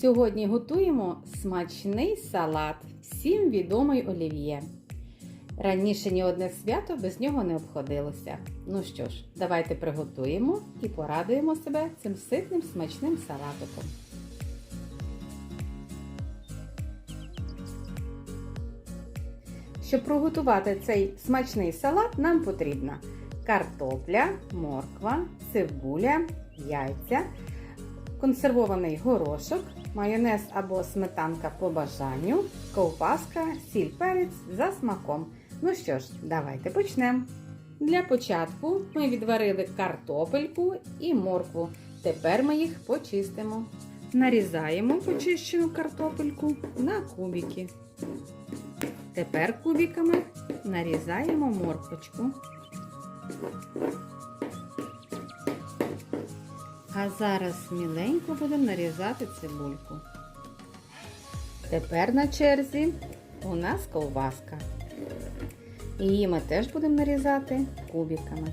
Сьогодні готуємо смачний салат, всім відомий олів'є. Раніше ні одне свято без нього не обходилося. Ну що ж, давайте приготуємо і порадуємо себе цим ситним смачним салатиком. Щоб приготувати цей смачний салат, нам потрібна картопля, морква, цибуля, яйця, консервований горошок, майонез або сметанка по бажанню, ковбаска, сіль перець за смаком. Ну що ж, давайте почнемо. Для початку ми відварили картопельку і моркву. Тепер ми їх почистимо. Нарізаємо почищену картопельку на кубики. Тепер кубиками нарізаємо морквочку. А зараз міленько будемо нарізати цибульку. Тепер на черзі у нас ковбаска. Її ми теж будемо нарізати кубиками.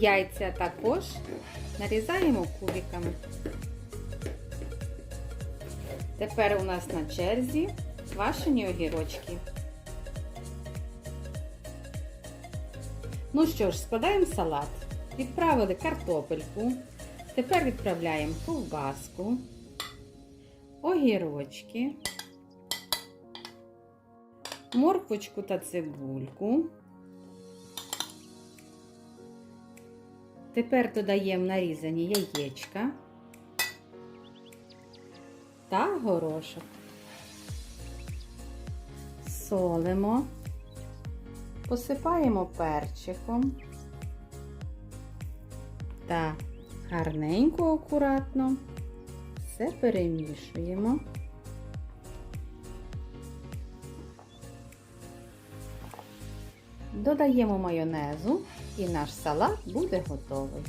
Яйця також нарізаємо кубиками. Тепер у нас на черзі квашені огірочки. Ну що ж, складаємо салат. Відправили картопельку. Тепер відправляємо ковбаску, огірочки, морквочку та цибульку. Тепер додаємо нарізані яєчка та горошок. Солимо, посипаємо перчиком та гарненько, акуратно все перемішуємо. Додаємо майонезу і наш салат буде готовий.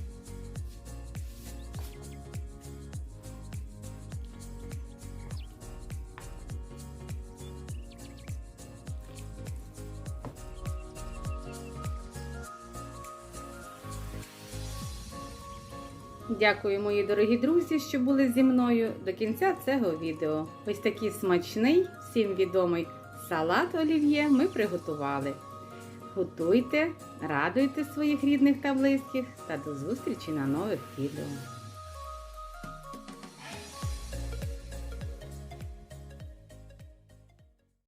Дякую, мої дорогі друзі, що були зі мною до кінця цього відео. Ось такий смачний, всім відомий салат олів'є ми приготували. Готуйте, радуйте своїх рідних та близьких та до зустрічі на нових відео.